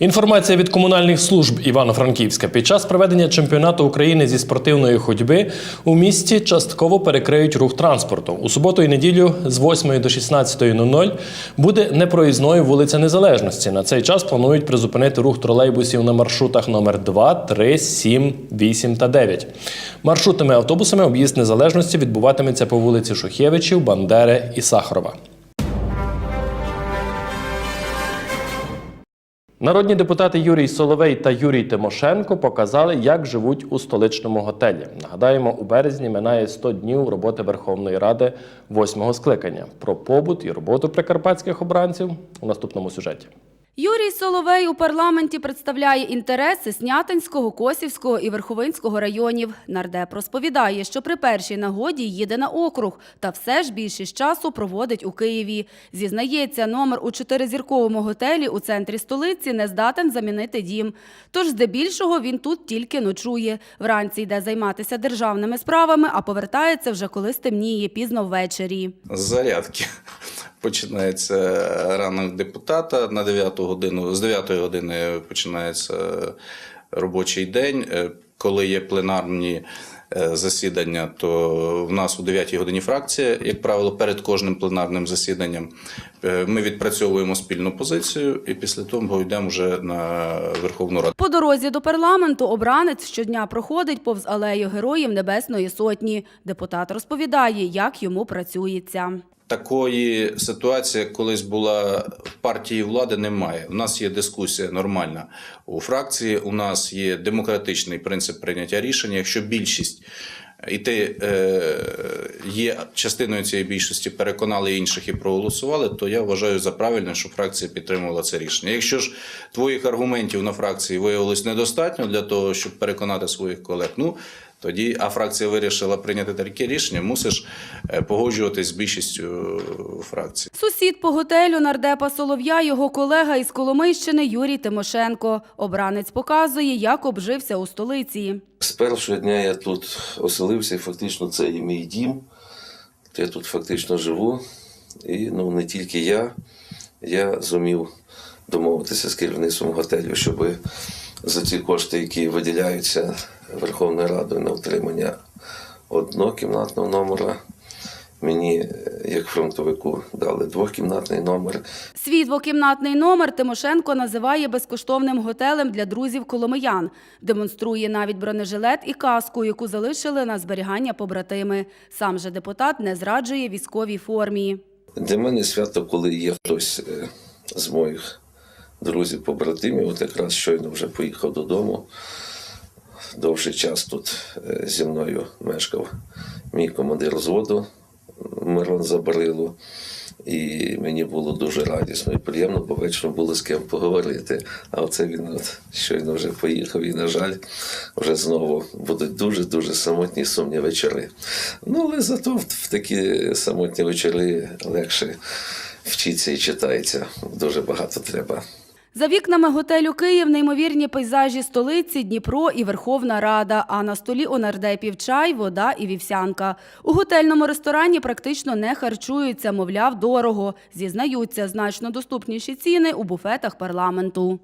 Інформація від комунальних служб Івано-Франківська під час проведення чемпіонату України зі спортивної ходьби у місті частково перекриють рух транспорту. У суботу і неділю з 8 до 16.00 буде непроїзною вулиця Незалежності. На цей час планують призупинити рух тролейбусів на маршрутах номер 2, 3, 7, 8 та 9. Маршрутними автобусами об'їзд незалежності відбуватиметься по вулиці Шухевичів, Бандери і Сахарова. Народні депутати Юрій Соловей та Юрій Тимошенко показали, як живуть у столичному готелі. Нагадаємо, у березні минає 100 днів роботи Верховної Ради восьмого скликання. Про побут і роботу прикарпатських обранців у наступному сюжеті. Юрій Соловей у парламенті представляє інтереси Снятинського, Косівського і Верховинського районів. Нардеп розповідає, що при першій нагоді їде на округ, та все ж більшість часу проводить у Києві. Зізнається, номер у чотиризірковому готелі у центрі столиці не здатен замінити дім. Тож здебільшого він тут тільки ночує. Вранці йде займатися державними справами, а повертається вже коли стемніє пізно ввечері. зарядки. Починається ранок депутата на 9 годину. З 9 години починається робочий день. Е, Коли є пленарні е, засідання, то в нас у 9 годині фракція, як правило, перед кожним пленарним засіданням Е, ми відпрацьовуємо спільну позицію і після того йдемо вже на Верховну Раду. По дорозі до парламенту обранець щодня проходить повз алею Героїв Небесної Сотні. Депутат розповідає, як йому працюється. Такої ситуації, як колись була в партії влади, немає. У нас є дискусія нормальна у фракції. У нас є демократичний принцип прийняття рішення. Якщо більшість і ти е, є частиною цієї більшості, переконали інших і проголосували, то я вважаю за правильне, що фракція підтримувала це рішення. Якщо ж твоїх аргументів на фракції виявилось недостатньо для того, щоб переконати своїх колег, ну тоді, а фракція вирішила прийняти таке рішення, мусиш е, погоджуватись з більшістю е, фракції. Сусід по готелю нардепа Солов'я, його колега із Коломийщини Юрій Тимошенко. Обранець показує, як обжився у столиці. З першого дня я тут оселився, і фактично це і мій дім. Я тут фактично живу. І ну, не тільки я, я зумів домовитися з керівництвом готелю, щоб за ці кошти, які виділяються Верховною Радою на утримання однокімнатного номера, мені, е, як фронтовику, дали двохкімнатний номер. Свій двокімнатний номер Тимошенко називає безкоштовним готелем для друзів коломиян. Демонструє навіть бронежилет і каску, яку залишили на зберігання побратими. Сам же депутат не зраджує військовій формі. Для мене свято, коли є хтось е, з моїх друзів, побратимів, от якраз щойно вже поїхав додому. Довший час тут е, зі мною мешкав мій командир зводу Мирон Забарило. І мені було дуже радісно і приємно, бо вечором було з ким поговорити. А оце він от щойно вже поїхав, і, на жаль, вже знову будуть дуже-дуже самотні сумні вечори. Ну, але зато в такі самотні вечори легше вчиться і читається. Дуже багато треба. За вікнами готелю Київ неймовірні пейзажі столиці, Дніпро і Верховна Рада. А на столі у нардепів чай, вода і вівсянка. У готельному ресторані практично не харчуються, мовляв, дорого. Зізнаються, значно доступніші ціни у буфетах парламенту.